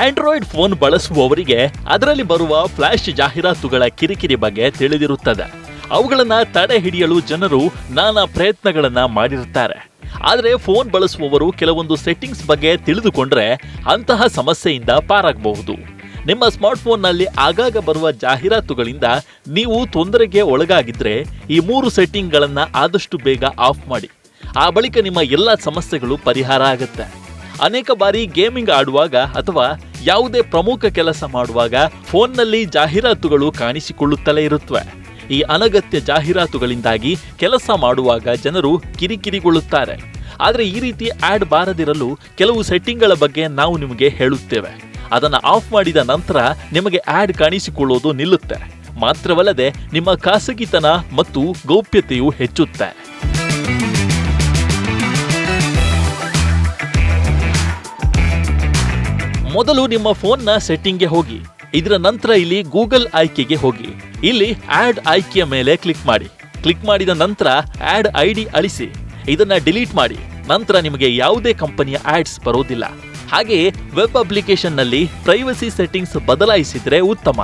Android phone ಬಳಸುವವರಿಗೆ ಅದರಲ್ಲಿ ಬರುವ flash ಜಾಹೀರಾತುಗಳ ಕಿರಿಕಿರಿ ಬಗ್ಗೆ ತಿಳಿದಿರುತ್ತದೆ. ಅವುಗಳನ್ನು ತಡೆ ಹಿಡಿಯಲು ಜನರು ನಾನಾ ಪ್ರಯತ್ನಗಳನ್ನು ಮಾಡಿರುತ್ತಾರೆ. ಆದರೆ ಫೋನ್ ಬಳಸುವವರು ಕೆಲವೊಂದು ಸೆಟ್ಟಿಂಗ್ಸ್ ಬಗ್ಗೆ ತಿಳಿದುಕೊಂಡ್ರೆ ಅಂತಹ ಸಮಸ್ಯೆಯಿಂದ ಪಾರಾಗಬಹುದು. ನಿಮ್ಮ ಸ್ಮಾರ್ಟ್ಫೋನ್ನಲ್ಲಿ ಆಗಾಗ ಬರುವ ಜಾಹೀರಾತುಗಳಿಂದ ನೀವು ತೊಂದರೆಗೆ ಒಳಗಾಗಿದ್ದರೆ ಈ ಮೂರು ಸೆಟ್ಟಿಂಗ್ಗಳನ್ನು ಆದಷ್ಟು ಬೇಗ ಆಫ್ ಮಾಡಿ. ಆ ಬಳಿಕ ನಿಮ್ಮ ಎಲ್ಲ ಸಮಸ್ಯೆಗಳು ಪರಿಹಾರ ಆಗುತ್ತೆ. ಅನೇಕ ಬಾರಿ ಗೇಮಿಂಗ್ ಆಡುವಾಗ ಅಥವಾ ಯಾವುದೇ ಪ್ರಮುಖ ಕೆಲಸ ಮಾಡುವಾಗ ಫೋನ್ನಲ್ಲಿ ಜಾಹೀರಾತುಗಳು ಕಾಣಿಸಿಕೊಳ್ಳುತ್ತಲೇ ಇರುತ್ತವೆ. ಈ ಅನಗತ್ಯ ಜಾಹೀರಾತುಗಳಿಂದಾಗಿ ಕೆಲಸ ಮಾಡುವಾಗ ಜನರು ಕಿರಿಕಿರಿಗೊಳ್ಳುತ್ತಾರೆ. ಆದರೆ ಈ ರೀತಿ ಆ್ಯಡ್ ಬಾರದಿರಲು ಕೆಲವು ಸೆಟ್ಟಿಂಗ್ಗಳ ಬಗ್ಗೆ ನಾವು ನಿಮಗೆ ಹೇಳುತ್ತೇವೆ. ಅದನ್ನು ಆಫ್ ಮಾಡಿದ ನಂತರ ನಿಮಗೆ ಆ್ಯಡ್ ಕಾಣಿಸಿಕೊಳ್ಳೋದು ನಿಲ್ಲುತ್ತೆ. ಮಾತ್ರವಲ್ಲದೆ ನಿಮ್ಮ ಖಾಸಗಿತನ ಮತ್ತು ಗೌಪ್ಯತೆಯು ಹೆಚ್ಚುತ್ತೆ. ಮೊದಲು ನಿಮ್ಮ ಫೋನ್ನ ಸೆಟ್ಟಿಂಗ್ಗೆ ಹೋಗಿ, ಇದರ ನಂತರ ಇಲ್ಲಿ ಗೂಗಲ್ ಆಯ್ಕೆಗೆ ಹೋಗಿ. ಇಲ್ಲಿ ಆಡ್ ಆಯ್ಕೆಯ ಮೇಲೆ ಕ್ಲಿಕ್ ಮಾಡಿ. ಕ್ಲಿಕ್ ಮಾಡಿದ ನಂತರ ಆಡ್ ಐ ಡಿ ಅಳಿಸಿ. ಇದನ್ನ ಡಿಲೀಟ್ ಮಾಡಿ. ನಂತರ ನಿಮಗೆ ಯಾವುದೇ ಕಂಪನಿಯ ಆಡ್ಸ್ ಬರೋದಿಲ್ಲ. ಹಾಗೆಯೇ ವೆಬ್ ಅಪ್ಲಿಕೇಶನ್ನಲ್ಲಿ ಪ್ರೈವಸಿ ಸೆಟ್ಟಿಂಗ್ಸ್ ಬದಲಾಯಿಸಿದ್ರೆ ಉತ್ತಮ.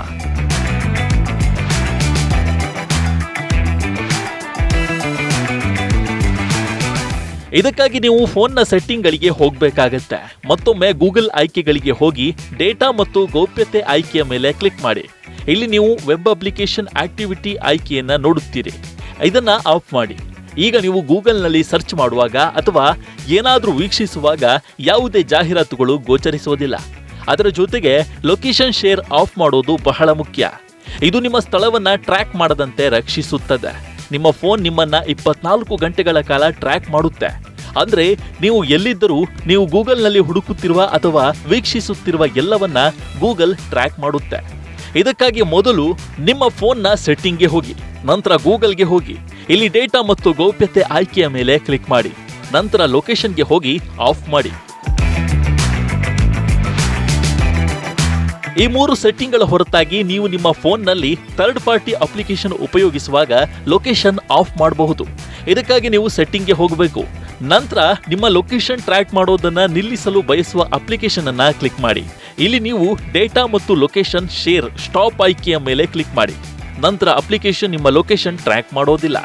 ಇದಕ್ಕಾಗಿ ನೀವು ಫೋನ್ನ ಸೆಟ್ಟಿಂಗ್ಗಳಿಗೆ ಹೋಗಬೇಕಾಗತ್ತೆ. ಮತ್ತೊಮ್ಮೆ ಗೂಗಲ್ ಆಯ್ಕೆಗಳಿಗೆ ಹೋಗಿ ಡೇಟಾ ಮತ್ತು ಗೌಪ್ಯತೆ ಆಯ್ಕೆಯ ಮೇಲೆ ಕ್ಲಿಕ್ ಮಾಡಿ. ಇಲ್ಲಿ ನೀವು ವೆಬ್ ಅಪ್ಲಿಕೇಶನ್ ಆಕ್ಟಿವಿಟಿ ಆಯ್ಕೆಯನ್ನು ನೋಡುತ್ತೀರಿ. ಇದನ್ನ ಆಫ್ ಮಾಡಿ. ಈಗ ನೀವು ಗೂಗಲ್ನಲ್ಲಿ ಸರ್ಚ್ ಮಾಡುವಾಗ ಅಥವಾ ಏನಾದರೂ ವೀಕ್ಷಿಸುವಾಗ ಯಾವುದೇ ಜಾಹೀರಾತುಗಳು ಗೋಚರಿಸುವುದಿಲ್ಲ. ಅದರ ಜೊತೆಗೆ ಲೊಕೇಶನ್ ಶೇರ್ ಆಫ್ ಮಾಡೋದು ಬಹಳ ಮುಖ್ಯ. ಇದು ನಿಮ್ಮ ಸ್ಥಳವನ್ನ ಟ್ರ್ಯಾಕ್ ಮಾಡದಂತೆ ರಕ್ಷಿಸುತ್ತದೆ. ನಿಮ್ಮ ಫೋನ್ ನಿಮ್ಮನ್ನ ಇಪ್ಪತ್ನಾಲ್ಕು ಗಂಟೆಗಳ ಕಾಲ ಟ್ರ್ಯಾಕ್ ಮಾಡುತ್ತೆ. ಅಂದ್ರೆ ನೀವು ಎಲ್ಲಿದ್ದರೂ ನೀವು ಗೂಗಲ್ನಲ್ಲಿ ಹುಡುಕುತ್ತಿರುವ ಅಥವಾ ವೀಕ್ಷಿಸುತ್ತಿರುವ ಎಲ್ಲವನ್ನ ಗೂಗಲ್ ಟ್ರ್ಯಾಕ್ ಮಾಡುತ್ತೆ. ಇದಕ್ಕಾಗಿ ಮೊದಲು ನಿಮ್ಮ ಫೋನ್ನ ಸೆಟ್ಟಿಂಗ್ಗೆ ಹೋಗಿ, ನಂತರ ಗೂಗಲ್ಗೆ ಹೋಗಿ, ಇಲ್ಲಿ ಡೇಟಾ ಮತ್ತು ಗೌಪ್ಯತೆ ಆಯ್ಕೆಯ ಮೇಲೆ ಕ್ಲಿಕ್ ಮಾಡಿ, ನಂತರ ಲೊಕೇಶನ್ಗೆ ಹೋಗಿ ಆಫ್ ಮಾಡಿ. ಈ ಮೂರು ಸೆಟ್ಟಿಂಗ್ಗಳ ಹೊರತಾಗಿ ನೀವು ನಿಮ್ಮ ಫೋನ್ನಲ್ಲಿ ಥರ್ಡ್ ಪಾರ್ಟಿ ಅಪ್ಲಿಕೇಶನ್ ಉಪಯೋಗಿಸುವಾಗ ಲೊಕೇಶನ್ ಆಫ್ ಮಾಡಬಹುದು. ಇದಕ್ಕಾಗಿ ನೀವು ಸೆಟ್ಟಿಂಗ್ಗೆ ಹೋಗಬೇಕು. ನಂತರ ನಿಮ್ಮ ಲೊಕೇಶನ್ ಟ್ರ್ಯಾಕ್ ಮಾಡೋದನ್ನ ನಿಲ್ಲಿಸಲು ಬಯಸುವ ಅಪ್ಲಿಕೇಶನ್ ಅನ್ನು ಕ್ಲಿಕ್ ಮಾಡಿ. ಇಲ್ಲಿ ನೀವು ಡೇಟಾ ಮತ್ತು ಲೊಕೇಶನ್ ಶೇರ್ ಸ್ಟಾಪ್ ಆಯ್ಕೆಯ ಮೇಲೆ ಕ್ಲಿಕ್ ಮಾಡಿ. ನಂತರ ಅಪ್ಲಿಕೇಶನ್ ನಿಮ್ಮ ಲೊಕೇಶನ್ ಟ್ರ್ಯಾಕ್ ಮಾಡೋದಿಲ್ಲ.